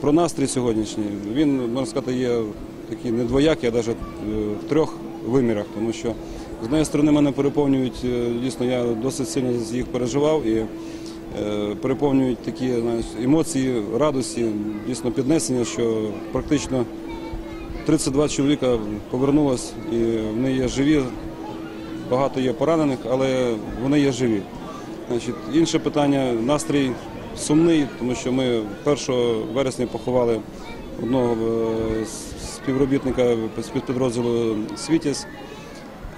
Про настрій сьогоднішній. Він, можна сказати, є такий недвоякий, а навіть в трьох вимірах, тому що з однієї сторони мене переповнюють, е, дійсно, я досить сильно з їх переживав і е, переповнюють такі емоції, радості, дійсно піднесення, що практично 32 чоловіка повернулось і вони є живі. Багато є поранених, але вони є живі. Інше питання настрій сумний, тому що ми 1 вересня поховали одного е, співробітника співпідрозділу Світіс.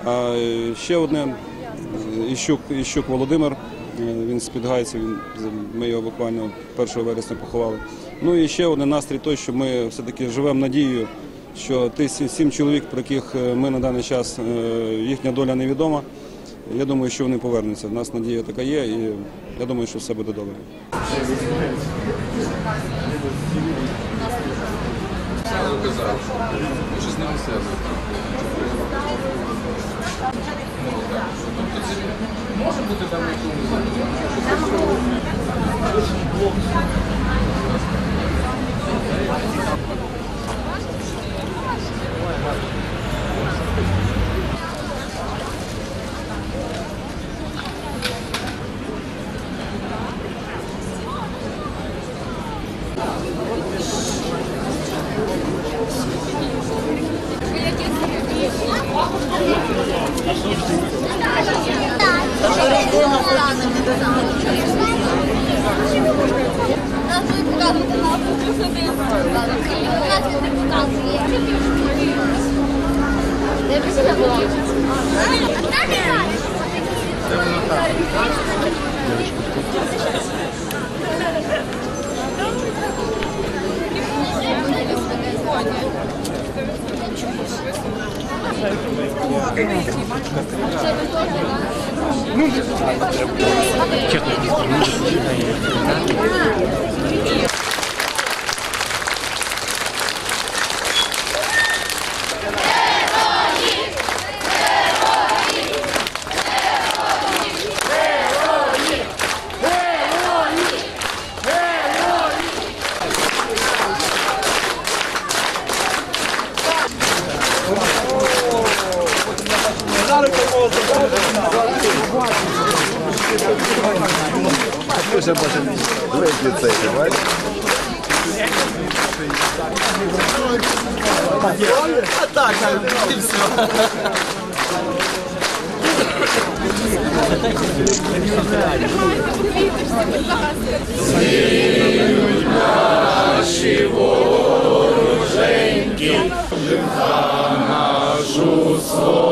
А е, ще одне е, Іщук, Іщук Володимир. Він з Підгайців, ми його буквально 1 вересня поховали. Ну і ще один настрій той, що ми все-таки живемо надією, що сі- сім чоловік, про яких ми на даний час їхня доля невідома. Я думаю, що вони повернуться. У нас надія така є, і я думаю, що все буде добре. Deve ser bom. Deve notar. Deve escutar. Ну, Весь ліцей, бачиш? нашу свою.